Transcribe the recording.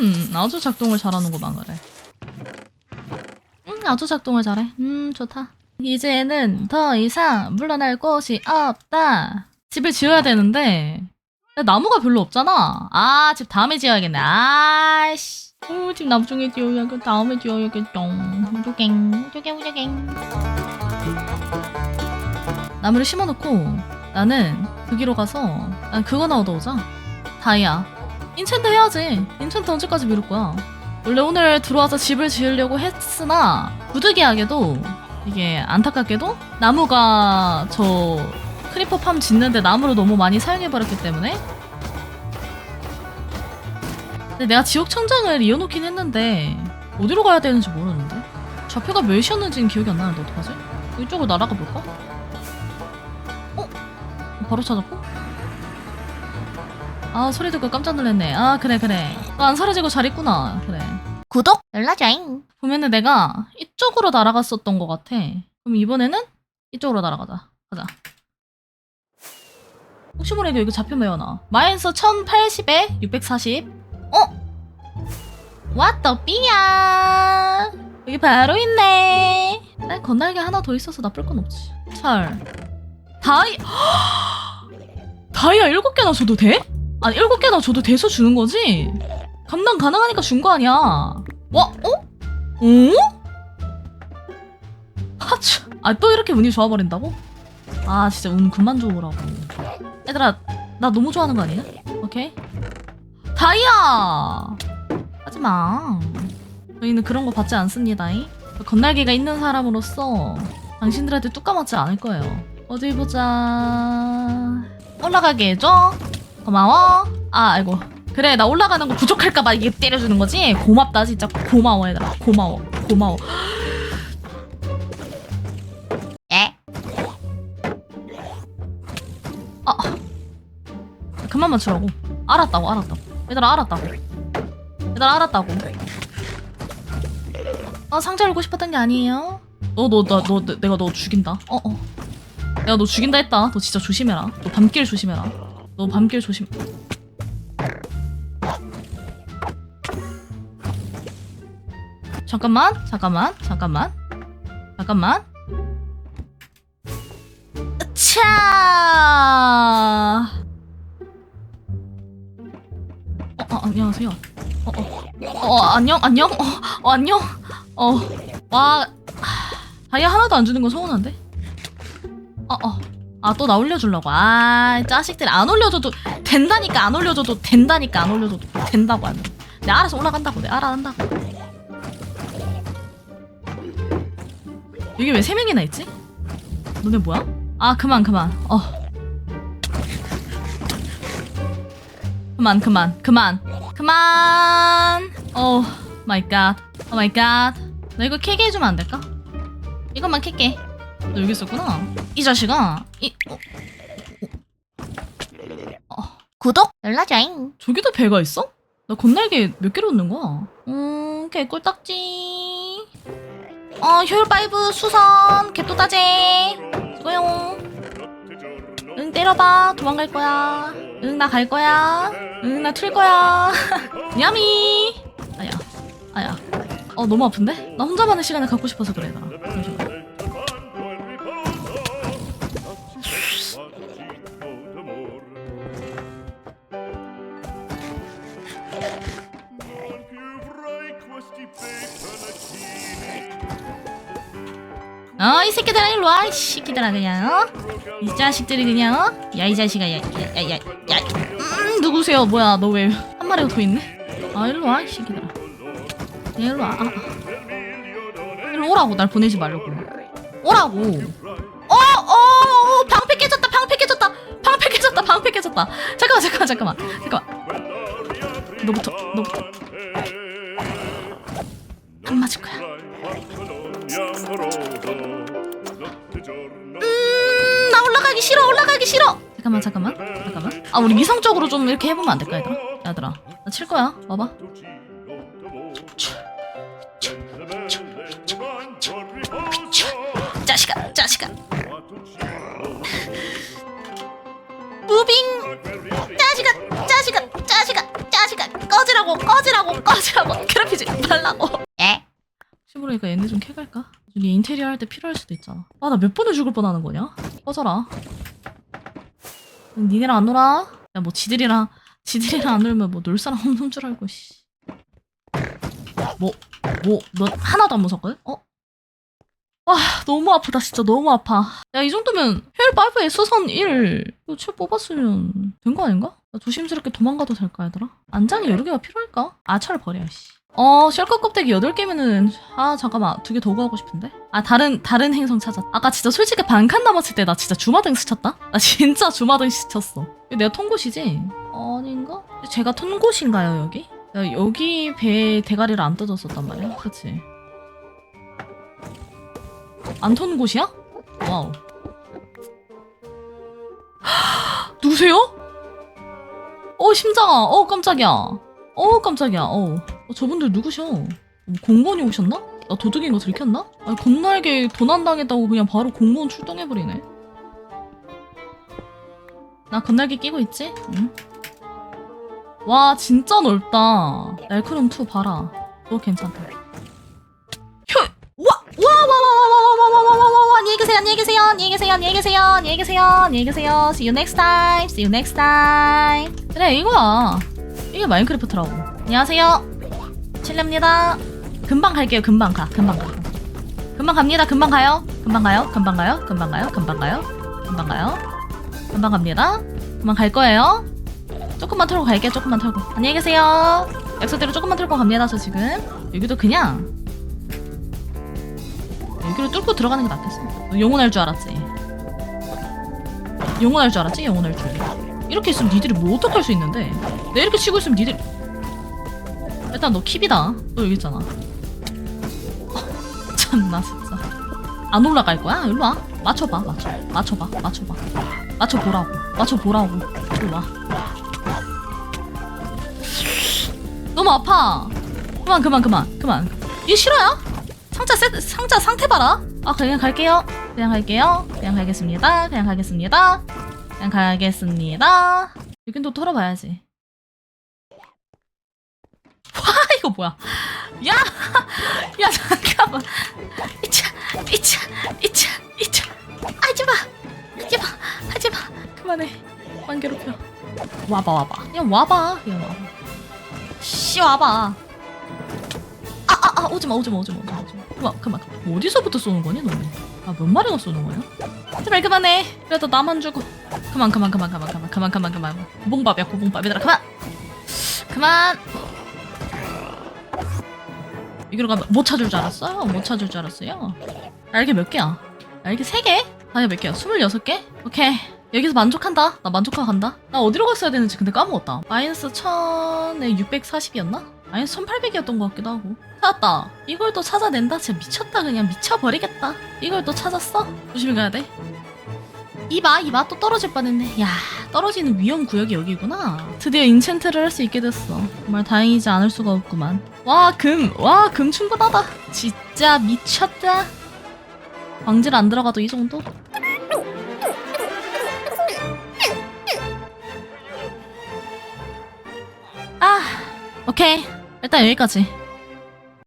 음, 아주 작동을 잘하는구만 그래. 음, 아주 작동을 잘해. 음, 좋다. 이제는 더 이상 물러날 곳이 없다. 집을 지어야 되는데 나무가 별로 없잖아. 아, 집 다음에 지어야겠네. 아이씨. 어, 집 나중에 지어야겠, 다음에 지어야겠다. 우주갱, 우주갱, 우주갱. 나무를 심어놓고 나는 거기로 가서 난 그거나 얻어오자. 다이아. 인챈트 해야지. 인챈트 언제까지 미룰 거야? 원래 오늘 들어와서 집을 지으려고 했으나 부득이하게도 이게 안타깝게도 나무가 저 크리퍼 팜 짓는데 나무를 너무 많이 사용해버렸기 때문에 근데 내가 지옥 천장을 이어놓긴 했는데 어디로 가야 되는지 모르는데 좌표가 몇이었는지는 기억이 안 나는데 어떡하지? 이쪽으로 날아가 볼까? 어? 바로 찾았고? 아 소리 듣고 깜짝 놀랐네. 아 그래 그래. 너안 사라지고 잘 있구나. 그래. 구독 눌러줘잉. 보면은 내가 이쪽으로 날아갔었던 것 같아. 그럼 이번에는 이쪽으로 날아가자. 가자. 혹시 모르게 여기 좌표 매워놔. 마이너스 1080에 640 어? 왔다 삐야? 여기 바로 있네. 난 건날개 하나 더 있어서 나쁠 건 없지. 철 다이 다이아 7개나 줘도 돼? 아니 7개나 줘도 돼서 주는 거지? 감당 가능하니까 준 거 아니야 와? 어? 어? 하츠 아 또 이렇게 운이 좋아버린다고? 아 진짜 운 그만 좋으라고 얘들아 나 너무 좋아하는 거 아니야? 오케이 다이아 하지 마 저희는 그런 거 받지 않습니다 건날개가 있는 사람으로서 당신들한테 뚝 까맞지 않을 거예요 어디 보자 올라가게 해줘 고마워. 아 아이고. 그래 나 올라가는 거 부족할까봐 이게 때려주는 거지? 고맙다 진짜. 고마워 얘들아. 고마워. 고마워. 에? 아. 그만 맞추라고. 알았다고 알았다고. 얘들아 알았다고. 얘들아 알았다고. 아 상자 열고 싶었던 게 아니에요? 너 너 나 너 내가 너 죽인다. 어 어. 내가 너 죽인다 했다. 너 진짜 조심해라. 너 밤길 조심해라 너 밤길 조심 잠깐만 잠깐만 잠깐만 잠깐만 차. 어, 어 안녕하세요. 어, 어, 어 안녕 안녕. 어, 어 안녕. 어, 와, 하, 다이아 하나도 안 주는 건 서운한데. 어, 어. 아, 또 나 올려주려고. 아, 자식들 안 올려줘도 된다니까 안 올려줘도 된다니까 안 올려줘도 된다고 하는. 내 알아서 올라간다고. 내 알아 한다고. 여기 왜 세 명이나 있지? 너네 뭐야? 아 그만 그만 어 그만 그만 그만 그만 오 마이 갓오 마이 갓나 이거 캐게 해주면 안 될까? 이것만 캘게 너 여기 있었구나. 이 자식아 이 어, 구독? 눌러줘잉. 저기도 배가 있어? 나 건날개 몇 개로 얻는 거야? 음 개꿀딱지. 어 효율 파이브 수선 개또따제. 수고용. 응 때려봐. 도망갈 거야. 응 나 갈 거야. 응 나 틀 거야. 야미 아야 아야. 어 너무 아픈데? 나 혼자만의 시간을 갖고 싶어서 그래 나 어 이 새끼들아 일로 와 이 새끼들아 그냥 어? 이 자식들이 그냥 어? 야 이 자식아 야 야 야 야 야 음, 누구세요? 뭐야 너 왜 한 마리가 더 있네? 아 일로 와 이 새끼들아. 야 일로 와 아, 아. 일로 오라고 날 보내지 말라고. 오라고. 어어 방패 깨졌다 방패 깨졌다 방패 깨졌다 방패 깨졌다. 잠깐만 잠깐만 잠깐만 잠깐만 잠깐만 잠깐만. 잠깐만. 아 우리 미성적으로 좀 이렇게 해보면 안 될까 얘들아? 얘들아 나 칠 거야. 봐봐. 자식아 자식아 무빙. 자식아 자식아 자식아 자식아 꺼지라고 꺼지라고 꺼지라고. 괴롭히지 말라고. 예? 혹시 모르니까 얘네 좀 캐갈까? 나중에 인테리어 할 때 필요할 수도 있잖아. 아 나 몇 번을 죽을 뻔하는 거냐? 꺼져라 니네랑 안 놀아? 야 뭐 지들이랑 지들이랑 안 놀면 뭐 놀 사람 없는 줄 알고 씨. 뭐, 뭐, 너 하나도 안 무섭거든? 어? 와, 너무 아프다, 진짜 너무 아파. 야, 이 정도면 헬 5에 수선 1, 이거 채 뽑았으면 된 거 아닌가? 나 조심스럽게 도망가도 될까, 얘들아? 안장이 여러 개가 필요할까? 아, 차를 버려, 씨. 어, 셜컷 껍데기 8개면은, 아, 잠깐만, 두 개 더 구하고 싶은데? 아, 다른, 다른 행성 찾았 아까 진짜 솔직히 반칸 남았을 때 나 진짜 주마등 스쳤다? 나 진짜 주마등 스쳤어. 내가 통곳이지? 아닌가? 제가 통곳인가요, 여기? 야, 여기 배에 대가리를 안 뜯었었단 말이야? 그치? 안 터는 곳이야? 와우. 누구세요? 어, 심장아. 어, 깜짝이야. 어, 깜짝이야. 어. 어, 저분들 누구셔? 뭐 공무원이 오셨나? 나 도둑인 거 들켰나? 아니, 건날개 도난당했다고 그냥 바로 공무원 출동해버리네. 나 건날개 끼고 있지? 응. 와, 진짜 넓다. 날크롬 2 봐라. 너 괜찮다. 효! 와! 와! 와! 와! 와! 와! 와! 와! 와! 와! 와! 안녕히 계세요. 안녕히 계세요. 안녕히 계세요. 안녕히 계세요. 안녕히 계세요. 안녕히 계세요. See you next time. See you next time. 그래, 이거야. 이게 마인크래프트라고. 안녕하세요. 실례입니다. 금방 갈게요. 금방 가. 금방 가. 금방 갑니다. 금방 가요. 금방 가요. 금방 가요. 금방 가요. 금방 가요. 금방 가요. 금방 갑니다. 금방 갈 거예요. 조금만 털고 갈게요. 조금만 털고. 안녕히 계세요. 약속대로 조금만 털고 갑니다. 저 지금 여기도 그냥 여기로 뚫고 들어가는 게 낫겠어. 너 영혼할 줄 알았지? 영혼할 줄 알았지? 영혼할 줄. 이렇게 있으면 니들이 뭐 어떡할 수 있는데? 내가 이렇게 치고 있으면 니들 일단 너 킵이다. 너 여기 있잖아. 어, 참나 진짜. 안 올라갈 거야? 일로 와. 맞춰봐. 맞춰. 맞춰봐. 맞춰봐. 맞춰보라고. 맞춰보라고. 일로 와. 너무 아파. 그만 그만 그만 그만. 이게 싫어요? 상자 세, 상자 상태 봐라. 아 그냥 갈게요. 그냥 갈게요. 그냥 가겠습니다. 그냥 가겠습니다. 그냥 가겠습니다. 여긴 또 털어봐야지. 와 이거 뭐야? 야, 야 잠깐만. 이차, 이차, 이차, 이차. 하지마, 하지마, 하지마. 그만해. 그만 괴롭혀. 와봐, 와봐. 그냥 와봐. 그냥 와봐. 씨 와봐. 아, 아, 아, 오지마, 오지마, 오지마, 오지마. 그만, 그만. 그만. 어디서부터 쏘는 거니, 너는? 아, 몇 마리가 쏘는 거야? 제발 그만해. 그래도 나만 주고. 그만, 그만, 그만, 그만, 그만, 그만, 그만, 그만. 고봉밥이야, 고봉밥. 얘들아, 그만. 그만. 여기로 가면 못 찾을 줄 알았어요? 못 찾을 줄 알았어요? 날개 몇 개야? 날개 세 개? 아니 몇 개야? 26개? 오케이 여기서 만족한다 나 만족하고 간다 나 어디로 갔어야 되는지 근데 까먹었다 마이너스 1000에 640이었나? 마이너스 1800이었던 것 같기도 하고 찾았다 이걸 또 찾아낸다 진짜 미쳤다 그냥 미쳐버리겠다 이걸 또 찾았어? 조심히 가야 돼 이봐 이봐 또 떨어질 뻔했네 야 떨어지는 위험 구역이 여기구나. 드디어 인챈트를 할 수 있게 됐어. 정말 다행이지 않을 수가 없구만. 와 금. 와 금 충분하다. 진짜 미쳤다. 광질 안 들어가도 이 정도? 아 오케이. 일단 여기까지